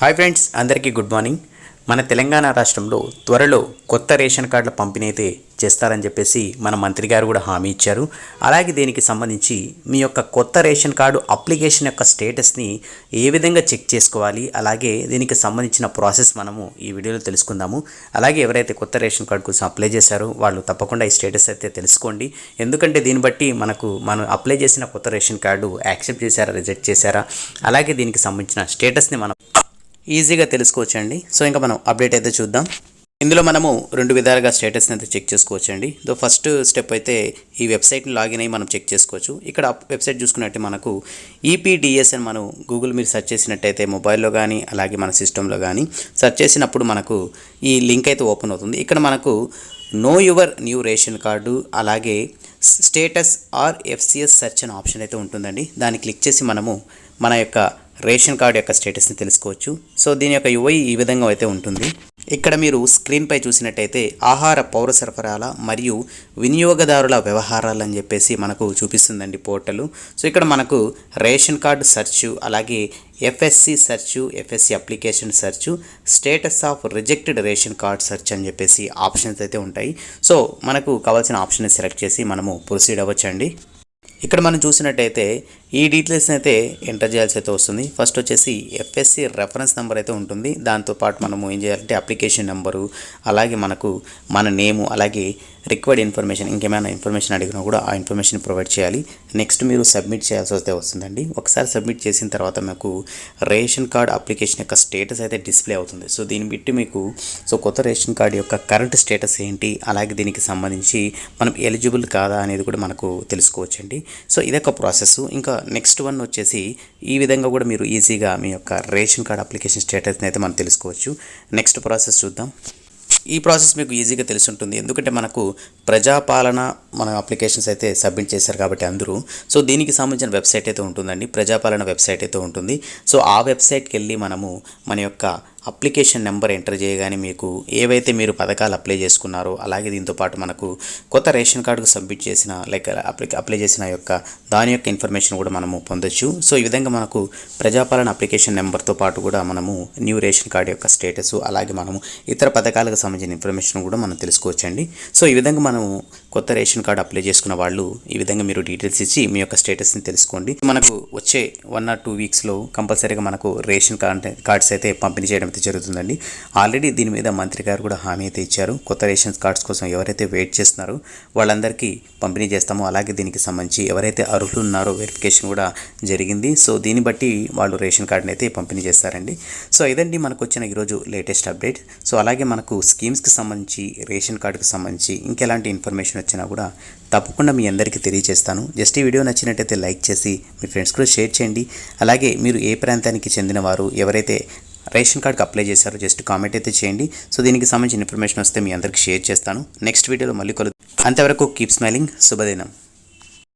Hi friends అందరికీ good morning. మన తెలంగాణ రాష్ట్రంలో త్వరలో కొత్త రేషన్ కార్డుల పంపిణీ అయితే చేస్తారని చెప్పేసి మన మంత్రి గారు కూడా హామీ ఇచ్చారు. అలాగే దీనికి సంబంధించి మీ యొక్క కొత్త రేషన్ కార్డు అప్లికేషన్ యొక్క స్టేటస్ని ఏ విధంగా చెక్ చేసుకోవాలి అలాగే దీనికి సంబంధించిన ప్రాసెస్ మనము ఈ వీడియోలో తెలుసుకుందాము. అలాగే ఎవరైతే కొత్త రేషన్ కార్డు కోసం అప్లై చేశారో వాళ్ళు తప్పకుండా ఈ స్టేటస్ అయితే తెలుసుకోండి. ఎందుకంటే దీన్ని బట్టి మనకు మనం అప్లై చేసిన కొత్త రేషన్ కార్డు యాక్సెప్ట్ చేశారా రిజెక్ట్ చేశారా అలాగే దీనికి సంబంధించిన స్టేటస్ని మనం ఈజీగా తెలుసుకోవచ్చండి. సో ఇంకా మనం అప్డేట్ అయితే చూద్దాం. ఇందులో మనము రెండు విధాలుగా స్టేటస్ని అయితే చెక్ చేసుకోవచ్చండి. దో ఫస్ట్ స్టెప్ అయితే ఈ వెబ్సైట్ని లాగిన్ అయ్యి మనం చెక్ చేసుకోవచ్చు. ఇక్కడ వెబ్సైట్ చూసుకున్నట్టే మనకు ఈపీడిఎస్ అని మనం గూగుల్ మీరు సెర్చ్ చేసినట్టయితే మొబైల్లో కానీ అలాగే మన సిస్టంలో కానీ సెర్చ్ చేసినప్పుడు మనకు ఈ లింక్ అయితే ఓపెన్ అవుతుంది. ఇక్కడ మనకు know your new ration card అలాగే స్టేటస్ ఆర్ ఎఫ్సిఎస్ సెర్చ్ అనే ఆప్షన్ అయితే ఉంటుందండి. దాన్ని క్లిక్ చేసి మనము మన యొక్క రేషన్ కార్డు యొక్క స్టేటస్ని తెలుసుకోవచ్చు. సో దీని యొక్క యుఐ ఈ విధంగా అయితే ఉంటుంది. ఇక్కడ మీరు స్క్రీన్పై చూసినట్టయితే ఆహార పౌర సరఫరాల మరియు వినియోగదారుల వ్యవహారాలు అని చెప్పేసి మనకు చూపిస్తుందండి పోర్టల్. సో ఇక్కడ మనకు రేషన్ కార్డు సెర్చ్ అలాగే FSC search FSC application search status of rejected ration card search అని చెప్పేసి ఆప్షన్స్ అయితే ఉంటాయి. సో మనకు కావాల్సిన ఆప్షన్ సెలెక్ట్ చేసి మనము ప్రొసీడ్ అవ్వచ్చండి. ఇక్కడ మనం చూసినట్టయితే ఈ డీటెయిల్స్ని అయితే ఎంటర్ చేయాల్సి అయితే వస్తుంది. ఫస్ట్ వచ్చేసి ఎఫ్ఎస్సి రెఫరెన్స్ నెంబర్ అయితే ఉంటుంది. దాంతోపాటు మనము ఏం చేయాలంటే అప్లికేషన్ నెంబరు అలాగే మనకు మన నేము అలాగే రిక్వైర్డ్ ఇన్ఫర్మేషన్ ఇంకేమైనా ఇన్ఫర్మేషన్ అడిగినా కూడా ఆ ఇన్ఫర్మేషన్ ప్రొవైడ్ చేయాలి. నెక్స్ట్ మీరు సబ్మిట్ చేయాల్సి వస్తే వస్తుందండి. ఒకసారి సబ్మిట్ చేసిన తర్వాత మీకు రేషన్ కార్డ్ అప్లికేషన్ యొక్క స్టేటస్ అయితే డిస్ప్లే అవుతుంది. సో దీన్ని బట్టి మీకు సో కొత్త రేషన్ కార్డ్ యొక్క కరెంట్ స్టేటస్ ఏంటి అలాగే దీనికి సంబంధించి మనం ఎలిజిబుల్ కాదా అనేది కూడా మనకు తెలుసుకోవచ్చండి. సో ఇదొక ప్రాసెస్ ఇంకా నెక్స్ట్ వన్ వచ్చేసి ఈ విధంగా కూడా మీరు ఈజీగా మీ యొక్క రేషన్ కార్డ్ అప్లికేషన్ స్టేటస్ని అయితే మనం తెలుసుకోవచ్చు. నెక్స్ట్ ప్రాసెస్ చూద్దాం. ఈ ప్రాసెస్ మీకు ఈజీగా తెలిసి ఉంటుంది ఎందుకంటే మనకు ప్రజాపాలన మన అప్లికేషన్స్ అయితే సబ్మిట్ చేశారు కాబట్టి అందరూ. సో దీనికి సంబంధించిన వెబ్సైట్ అయితే ఉంటుందండి. ప్రజాపాలన వెబ్సైట్ అయితే ఉంటుంది. సో ఆ వెబ్సైట్కి వెళ్ళి మనము మన యొక్క అప్లికేషన్ నెంబర్ ఎంటర్ చేయగానే మీకు ఏవైతే మీరు పథకాలు అప్లై చేసుకున్నారో అలాగే దీంతో పాటు మనకు కొత్త రేషన్ కార్డుకు సబ్మిట్ చేసిన లైక్ అప్లై అప్లై చేసిన యొక్క దాని యొక్క ఇన్ఫర్మేషన్ కూడా మనము పొందొచ్చు. సో ఈ విధంగా మనకు ప్రజాపాలన అప్లికేషన్ నెంబర్తో పాటు కూడా మనము న్యూ రేషన్ కార్డు యొక్క స్టేటస్ అలాగే మనము ఇతర పథకాలకు సంబంధించిన ఇన్ఫర్మేషన్ కూడా మనం తెలుసుకోవచ్చండి. సో ఈ విధంగా మనము కొత్త రేషన్ కార్డు అప్లై చేసుకున్న వాళ్ళు ఈ విధంగా మీరు డీటెయిల్స్ ఇచ్చి మీ యొక్క స్టేటస్ని తెలుసుకోండి. మనకు వచ్చే వన్ ఆర్ టూ వీక్స్లో కంపల్సరీగా మనకు రేషన్ కార్డ్ కార్డ్స్ అయితే పంపిణీ చేయడం అయితే జరుగుతుందండి. ఆల్రెడీ దీని మీద మంత్రి గారు కూడా హామీ అయితే ఇచ్చారు. కొత్త రేషన్ కార్డ్స్ కోసం ఎవరైతే వెయిట్ చేస్తున్నారో వాళ్ళందరికీ పంపిణీ చేస్తామో. అలాగే దీనికి సంబంధించి ఎవరైతే అర్హులు ఉన్నారో వెరిఫికేషన్ కూడా జరిగింది. సో దీన్ని బట్టి వాళ్ళు రేషన్ కార్డుని అయితే పంపిణీ చేస్తారండి. సో ఇదండి మనకు వచ్చిన ఈరోజు లేటెస్ట్ అప్డేట్. సో అలాగే మనకు స్కీమ్స్కి సంబంధించి రేషన్ కార్డుకి సంబంధించి ఇంకెలాంటి ఇన్ఫర్మేషన్ వచ్చినా కూడా తప్పకుండా మీ అందరికీ తెలియజేస్తాను. జస్ట్ ఈ వీడియో నచ్చినట్టయితే లైక్ చేసి మీ ఫ్రెండ్స్ కూడా షేర్ చేయండి. అలాగే మీరు ఏ ప్రాంతానికి చెందినవారు ఎవరైతే రేషన్ కార్డ్కి అప్లై చేశారో. జస్ట్ కామెంట్ అయితే చేయండి. సో దీనికి సంబంధించిన ఇన్ఫర్మేషన్ వస్తే మీ అందరికీ షేర్ చేస్తాను. నెక్స్ట్ వీడియోలో మళ్ళీ కలు అంతవరకు కీప్ స్మైలింగ్. శుభదినం.